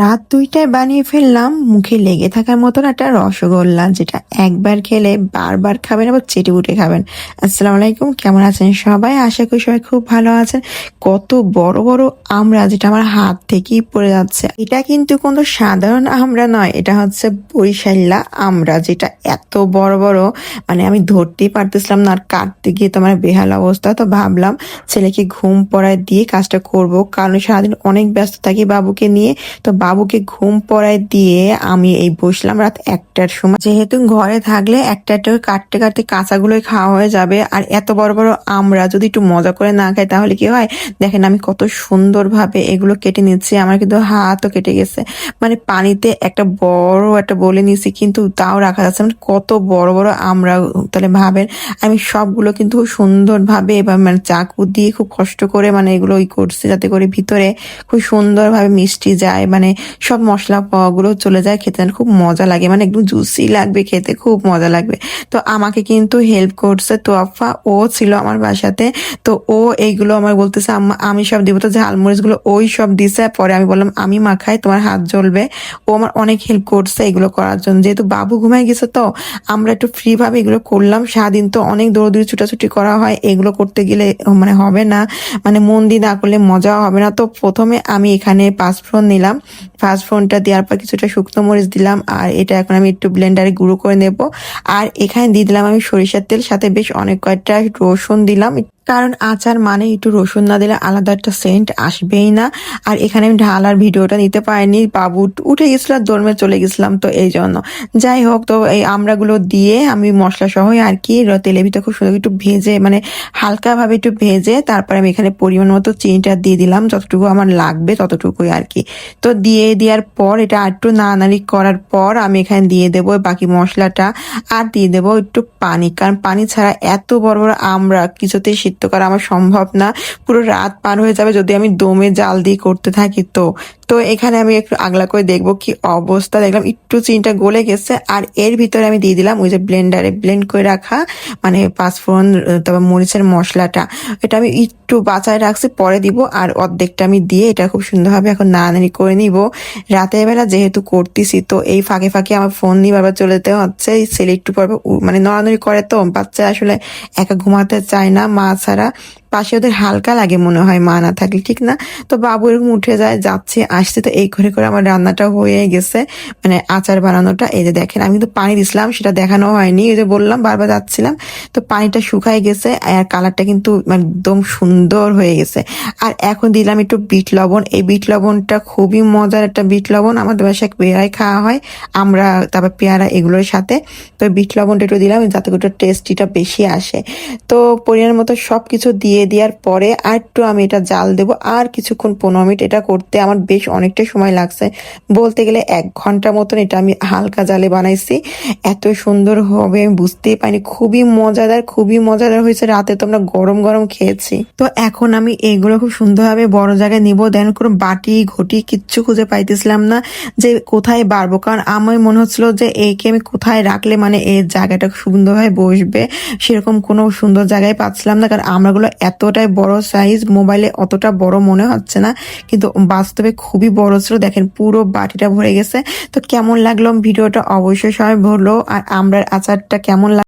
রাত দুইটায় বানিয়ে ফেললাম, মুখে লেগে থাকার মতন একটা রসগোল্লা, যেটা একবার খেলে বারবার খাবেন আবার চেটে উঠে খাবেন। আসসালামু আলাইকুম, কেমন আছেন সবাই? আশা করি সবাই খুব ভালো আছেন। কত বড় বড় আমরা যেটা আমার হাত থেকেই পড়ে যাচ্ছে। এটা কিন্তু কোনো সাধারণ আমরা নয়, এটা হচ্ছে বরিশাল্লা আমরা, যেটা এত বড় বড় মানে আমি ধরতেই পারতেছিলাম না, আর কাটতে গিয়ে তো আমার বেহাল অবস্থা, তো ভাবলাম ছেলেকে ঘুম পড়ায় দিয়ে কাজটা করব, কারণ সারাদিন অনেক ব্যস্ত থাকি বাবুকে নিয়ে, তো বাবুকে ঘুম পড়ায় দিয়ে আমি এই বসলাম রাত একটার সময়। যেহেতু ঘরে থাকলে একটা একটা কাটতে কাটতে কাঁচাগুলোই খাওয়া হয়ে যাবে। আর এত বড় বড় আমরা যদি একটু মজা করে না খাই, তাহলে কি হয়? দেখেন আমি কত সুন্দরভাবে এগুলো কেটে নিচ্ছি। আমার কিন্তু হাতও কেটে গেছে। মানে পানিতে একটা বড় একটা বলে নিয়েছি, কিন্তু তাও রাখা যাচ্ছে মানে কত বড় বড় আমরা তাহলে ভাবেন, আমি সবগুলো কিন্তু সুন্দরভাবে এবার মানে চাকু দিয়ে খুব কষ্ট করে মানে এগুলো ই করছি, যাতে করে ভিতরে খুব সুন্দরভাবে মিষ্টি যায়। মানে সব মশলা গুলো চলে যায়, খেতে খুব মজা লাগে। মানে একদম জুসি লাগবে, খেতে খুব মজা লাগবে। তো আমাকে কিন্তু হেল্প করছে তোয়াফা, ও ছিল আমার বাসাতে। তো ও এইগুলো আমার বলতেছে আমি সব দিব। তো ঝালমরিচগুলো ওই সব দিছে। পরে আমি বললাম, আমি মাখাই, তোমার হাত জ্বলবে। ও আমার অনেক হেল্প করছে এগুলো করার জন্য। যেহেতু বাবু ঘুমায় গেছে তো, আমরা একটু ফ্রি ভাবে এগুলো করলাম। সারাদিন তো অনেক দৌড়দৌড়ি, ছুটাছুটি করা হয়। এগুলো করতে গেলে মানে হবে না। মানে মন দিয়ে না করলে মজা হবে না। তো প্রথমে আমি এখানে পাঁচফোড়ন নিলাম। পাঁচফোড়নটা দেওয়ার পর কিছুটা শুকনো মরিচ দিলাম, আর এটা এখন আমি একটু ব্লেন্ডারে গুঁড়ো করে নেব। আর এখানে দিয়ে দিলাম আমি সরিষার তেল, সাথে বেশ অনেক কয়েকটা রসুন দিলাম কারণ আচার মানে একটু রসুন না দিলে আলাদা একটা সেন্ট আসবেই না। আর এখানে আমি ঢালার ভিডিওটা নিতে পারিনি, বাবু উঠে গেছিল আর দৌড়মে চলে গেছিলাম তো এই জন্য। যাই হোক, তো এই আমড়াগুলো দিয়ে আমি মশলা সহ আর কি তেলে ভিতরে খুব সুন্দর একটু ভেজে মানে হালকাভাবে একটু ভেজে তারপরে আমি এখানে পরিমাণ মতো চিনিটা দিয়ে দিলাম, যতটুকু আমার লাগবে ততটুকুই আর কি। তো দিয়ে দেওয়ার পর, এটা একটু নাড়ানাড়ি করার পর আমি এখানে দিয়ে দেবো বাকি মশলাটা। আর দিয়ে দেবো একটু পানি, কারণ পানি ছাড়া এত বড় বড় আমরা কিছুতেই সিদ্ধ করা আমার সম্ভব না। পুরো রাত পার হয়ে যাবে যদি আমি দমে জাল দিয়ে করতে থাকি তো। তো এখানে আমি একটু আগলা করে দেখব কি অবস্থা। দেখলাম একটু চিনিটা গলে গেছে আর এর ভিতরে আমি দিয়ে দিলাম ওই যে ব্লেন্ডারে ব্লেন্ড করে রাখা মানে পাঁচফোড়ন, তারপর মরিচের মশলাটা। এটা আমি একটু বাঁচায় রাখছি, পরে দিব আর অর্ধেকটা আমি দিয়ে এটা খুব সুন্দরভাবে এখন নাড়ানাড়ি করে নিব। রাতের বেলা যেহেতু করতেছি তো এই ফাঁকে ফাঁকে আমার ফোন নিয়ে বারবার চলে যেতে হচ্ছে। ছেলে একটু পর মানে নড়ানড়ি করে তো, বাচ্চা আসলে একা ঘুমাতে চায় না, মা ছাড়া। পাশে ওদের হালকা লাগে মনে হয়, মা না থাকলে, ঠিক না? তো বাবু এরকম উঠে যায়, যাচ্ছে, আসছে, তো এই করে করে আমার রান্নাটা হয়ে গেছে। মানে আচার বানানোটা, এই যে দেখেন, আমি তো পানি দিছিলাম, সেটা দেখানো হয়নি এই যে বললাম, বারবার যাচ্ছিলাম। তো পানিটা শুকাই গেছে, আর কালারটা কিন্তু একদম সুন্দর হয়ে গেছে। আর এখন দিলাম একটু বিট লবণ। এই বিট লবণটা খুবই মজার একটা বিট লবণ। আমাদের বাসায় পেয়ারায় খাওয়া হয়, আমরা তারপর পেয়ারা এগুলোর সাথে। তো বিট লবণটা একটু দিলাম, যাতে করে টেস্টিটা বেশি আসে। তো পরিমাণ মতো সব কিছু দিয়ে দেওয়ার পরে আর একটু আমি এটা জাল দেব। আর কিছুক্ষণ পনেরো মিনিট এটা করতে আমার বেশ অনেকটা সময় লাগছে। বলতে গেলে এক ঘণ্টা মতন এটা আমি হালকা জালে বানাইছি। এত সুন্দর হবে, আমি বুঝতেই পারিনি। খুবই মজাদার খুবই মজাদার হয়েছে। রাতে তো আমরা গরম গরম খেয়েছি। তো এখন আমি এগুলো খুব সুন্দরভাবে বড় জায়গায় নিব। দেন কোনো বাটি, ঘটি কিচ্ছু খুঁজে পাইতেছিলাম না যে কোথায় বাড়বো। কারণ আমার মনে হচ্ছিল যে একে আমি কোথায় রাখলে মানে এই জায়গাটা সুন্দরভাবে বসবে। সেরকম কোনো সুন্দর জায়গায় পাচ্ছিলাম না। কারণ আমরাগুলো এতটাই বড় সাইজ মোবাইলে অতটা বড় মনে হচ্ছে না, কিন্তু বাস্তবে খুবই বড় ছিল। দেখেন, পুরো বাটিটা ভরে গেছে। তো কেমন লাগল ভিডিওটা অবশ্যই সবাই ভরলো আর আমরার আচারটা কেমন